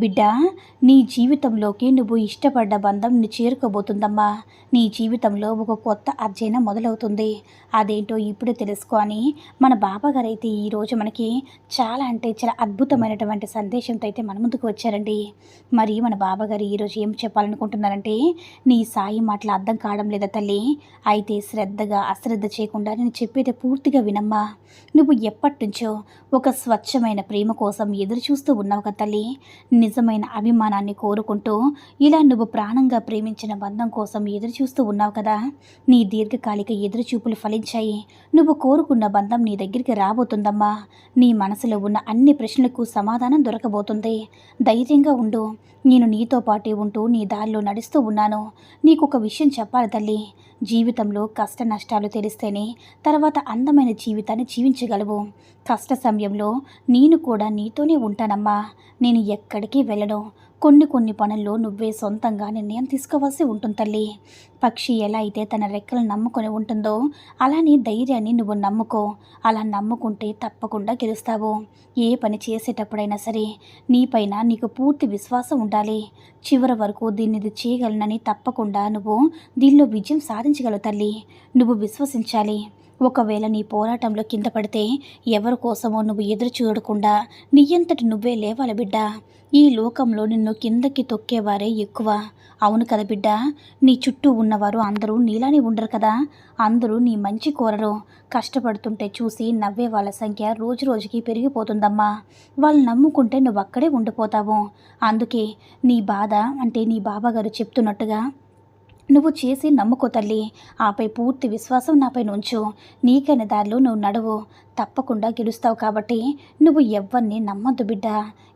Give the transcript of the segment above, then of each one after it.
బిడ్డ నీ జీవితంలోకి నువ్వు ఇష్టపడ్డ బంధం ని చేరుకోబోతుందమ్మా. నీ జీవితంలో ఒక కొత్త అధ్యయనం మొదలవుతుంది. అదేంటో ఇప్పుడే తెలుసుకొని మన బాబాగారు అయితే ఈరోజు మనకి చాలా అంటే చాలా అద్భుతమైనటువంటి సందేశంతో అయితే మన ముందుకు వచ్చారండి. మరి మన బాబాగారు ఈరోజు ఏం చెప్పాలనుకుంటున్నారంటే నీ సాయి మాటలు అర్థం కావడం లేదా తల్లి? అయితే శ్రద్ధగా అశ్రద్ధ చేయకుండా నేను చెప్పేది పూర్తిగా వినమ్మా. నువ్వు ఎప్పటి నుంచో ఒక స్వచ్ఛమైన ప్రేమ కోసం ఎదురు చూస్తూ ఉన్నావు కదా తల్లి నిజమైన అభిమానాన్ని కోరుకుంటూ ఇలా నువ్వు ప్రాణంగా ప్రేమించిన బంధం కోసం ఎదురు చూస్తూ ఉన్నావు కదా. నీ దీర్ఘకాలిక ఎదురుచూపులు ఫలించాయి. నువ్వు కోరుకున్న బంధం నీ దగ్గరికి రాబోతుందమ్మా. నీ మనసులో ఉన్న అన్ని ప్రశ్నలకు సమాధానం దొరకబోతుంది. ధైర్యంగా ఉండు. నేను నీతో పాటే ఉంటూ నీ దారిలో నడుస్తూ ఉన్నాను. నీకు ఒక విషయం చెప్పాలి తల్లి. జీవితంలో కష్ట నష్టాలు తెలిస్తేనే తర్వాత అందమైన జీవితాన్ని జీవించగలవు. కష్ట సమయంలో నేను కూడా నీతోనే ఉంటానమ్మా. నేను ఎక్కడికి వెళ్ళడం. కొన్ని కొన్ని పనుల్లో నువ్వే సొంతంగా నిర్ణయం తీసుకోవాల్సి ఉంటుంది తల్లి. పక్షి ఎలా అయితే తన రెక్కలు నమ్ముకొని ఉంటుందో అలానే ధైర్యాన్ని నువ్వు నమ్ముకో. అలా నమ్ముకుంటే తప్పకుండా గెలుస్తావు. ఏ పని చేసేటప్పుడైనా సరే నీపైన నీకు పూర్తి విశ్వాసం ఉండాలి. చివరి వరకు దీన్ని ఇది చేయగలనని తప్పకుండా నువ్వు దీనిలో విజయం సాధించగలవు తల్లి. నువ్వు విశ్వసించాలి. ఒకవేళ నీ పోరాటంలో కింద పడితే ఎవరి కోసమో నువ్వు ఎదురు చూడకుండా నీ అంతటి నువ్వే లేవాలి బిడ్డ. ఈ లోకంలో నిన్ను కిందకి తొక్కేవారే ఎక్కువ. అవును కదా బిడ్డ నీ చుట్టూ ఉన్నవారు అందరూ నీలానే ఉండరు కదా. అందరూ నీ మంచి కోరరు. కష్టపడుతుంటే చూసి నవ్వే వాళ్ళ సంఖ్య రోజు రోజుకి పెరిగిపోతుందమ్మా. వాళ్ళు నమ్ముకుంటే నువ్వు అక్కడే ఉండిపోతావు. అందుకే నీ బాధ అంటే నీ బాబాగారు చెప్తున్నట్టుగా నువ్వు చేసి నమ్ముకో తల్లి. ఆపై పూర్తి విశ్వాసం నాపై నుంచు. నీకైన దారిలో నువ్వు నడువు. తప్పకుండా గెలుస్తావు కాబట్టి నువ్వు ఎవరిని నమ్మద్దు బిడ్డ.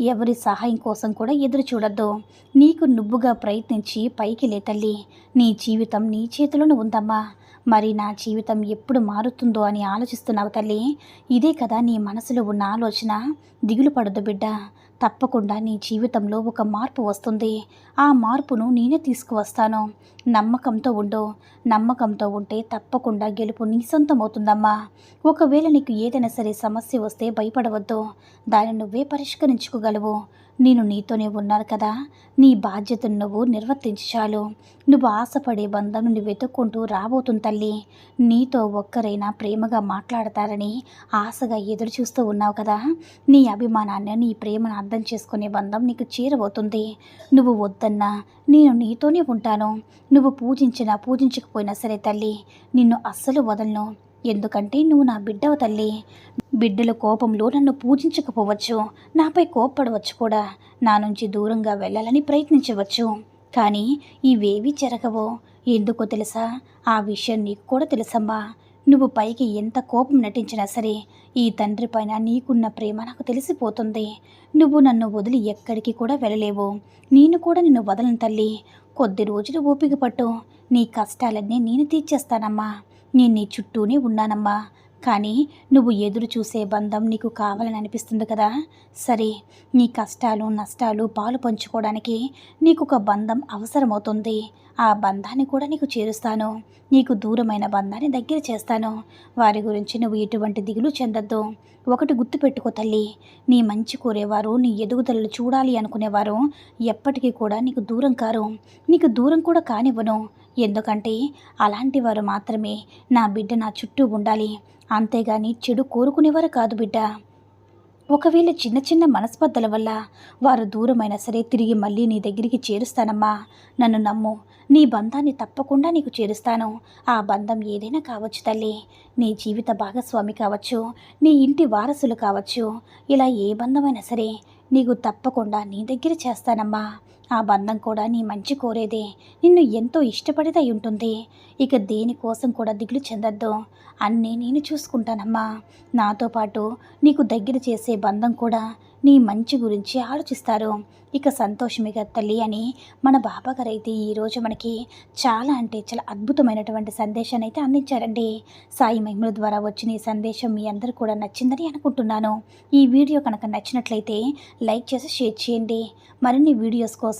ఎవరి సహాయం కోసం కూడా ఎదురు చూడద్దు. నీకు నువ్వుగా ప్రయత్నించి పైకి లే తల్లి. నీ జీవితం నీ చేతిలోనే ఉందమ్మా. మరి నా జీవితం ఎప్పుడు మారుతుందో అని ఆలోచిస్తున్నావు తల్లి. ఇదే కదా నీ మనసులో ఉన్న ఆలోచన. దిగులు పడదు బిడ్డ. తప్పకుండా నీ జీవితంలో ఒక మార్పు వస్తుంది. ఆ మార్పును నేనే తీసుకువస్తాను. నమ్మకంతో ఉండు. నమ్మకంతో ఉంటే తప్పకుండా గెలుపు నీ సొంతమవుతుందమ్మా. ఒకవేళ నీకు ఏదైనా సరే సమస్య వస్తే భయపడవద్దు. దాన్ని నువ్వే పరిష్కరించుకోగలవు. నేను నీతోనే ఉన్నాను కదా. నీ బాధ్యతను నువ్వు నిర్వర్తించాలు నువ్వు ఆశపడే బంధం నువ్వు వెతుక్కుంటూ రాబోతుంది తల్లి. నీతో ఒక్కరైనా ప్రేమగా మాట్లాడతారని ఆశగా ఎదురు చూస్తూ ఉన్నావు కదా. నీ అభిమానాన్ని నీ ప్రేమను అర్థం చేసుకునే బంధం నీకు చేరబోతుంది. నువ్వు వద్దన్నా నేను నీతోనే ఉంటాను. నువ్వు పూజించినా పూజించకపోయినా సరే తల్లి నిన్ను అస్సలు వదలను. ఎందుకంటే నువ్వు నా బిడ్డవ తల్లి. బిడ్డల కోపంలో నన్ను పూజించకపోవచ్చు. నాపై కోప్పడవచ్చు కూడా. నా నుంచి దూరంగా వెళ్ళాలని ప్రయత్నించవచ్చు. కానీ ఇవేవి జరగవో. ఎందుకో తెలుసా? ఆ విషయం నీకు కూడా తెలుసమ్మా. నువ్వు పైకి ఎంత కోపం నటించినా సరే ఈ తండ్రి పైన నీకున్న ప్రేమ నాకు తెలిసిపోతుంది. నువ్వు నన్ను వదిలి ఎక్కడికి కూడా వెళ్ళలేవు. నేను కూడా నిన్ను వదలను తల్లి. కొద్ది రోజులు ఓపిక పట్టు. నీ కష్టాలన్నీ నేను తీర్చేస్తానమ్మా. నేను నీ చుట్టూనే ఉన్నానమ్మా. కానీ నువ్వు ఎదురు చూసే బంధం నీకు కావాలని అనిపిస్తుంది కదా. సరే నీ కష్టాలు నష్టాలు పాలు పంచుకోవడానికి నీకు ఒక బంధం అవసరమవుతుంది. ఆ బంధాన్ని కూడా నీకు చేరుస్తాను. నీకు దూరమైన బంధాన్ని దగ్గర చేస్తాను. వారి గురించి నువ్వు ఎటువంటి దిగులు చెందొద్దు. ఒకటి గుర్తుపెట్టుకో తల్లి. నీ మంచి కోరేవారు నీ ఎదుగుదలలు చూడాలి అనుకునేవారు ఎప్పటికీ కూడా నీకు దూరం కారు. నీకు దూరం కూడా కానివ్వను. ఎందుకంటే అలాంటి వారు మాత్రమే నా బిడ్డ నా చుట్టూ ఉండాలి. అంతేగాని చెడు కోరుకునేవారు కాదు బిడ్డ. ఒకవేళ చిన్న చిన్న మనస్పర్ధల వల్ల వారు దూరమైనా సరే తిరిగి మళ్ళీ నీ దగ్గరికి చేరుస్తానమ్మా. నన్ను నమ్ము. నీ బంధాన్ని తప్పకుండా నీకు చేరుస్తాను. ఆ బంధం ఏదైనా కావచ్చు తల్లి. నీ జీవిత భాగస్వామి కావచ్చు. నీ ఇంటి వారసులు కావచ్చు. ఇలా ఏ బంధమైనా సరే నీకు తప్పకుండా నీ దగ్గర చేస్తానమ్మా. ఆ బంధం కూడా నీ మంచి కోరేదే. నిన్ను ఎంతో ఇష్టపడిదై ఉంటుంది. ఇక దేనికోసం కూడా దిగులు చెందొద్దు. అన్నీ నేను చూసుకుంటానమ్మా. నాతో పాటు నీకు దగ్గర చేసే బంధం కూడా నీ మంచి గురించి ఆలోచిస్తారు. ఇక సంతోషమిగా తల్లి అని మన బాబాగారు అయితే ఈరోజు మనకి చాలా అంటే చాలా అద్భుతమైనటువంటి సందేశాన్ని అయితే అందించారండి. సాయి మహిమల ద్వారా వచ్చిన ఈ సందేశం మీ అందరూ కూడా నచ్చిందని అనుకుంటున్నాను. ఈ వీడియో కనుక నచ్చినట్లయితే లైక్ చేసి షేర్ చేయండి. మరిన్ని వీడియోస్ కోసం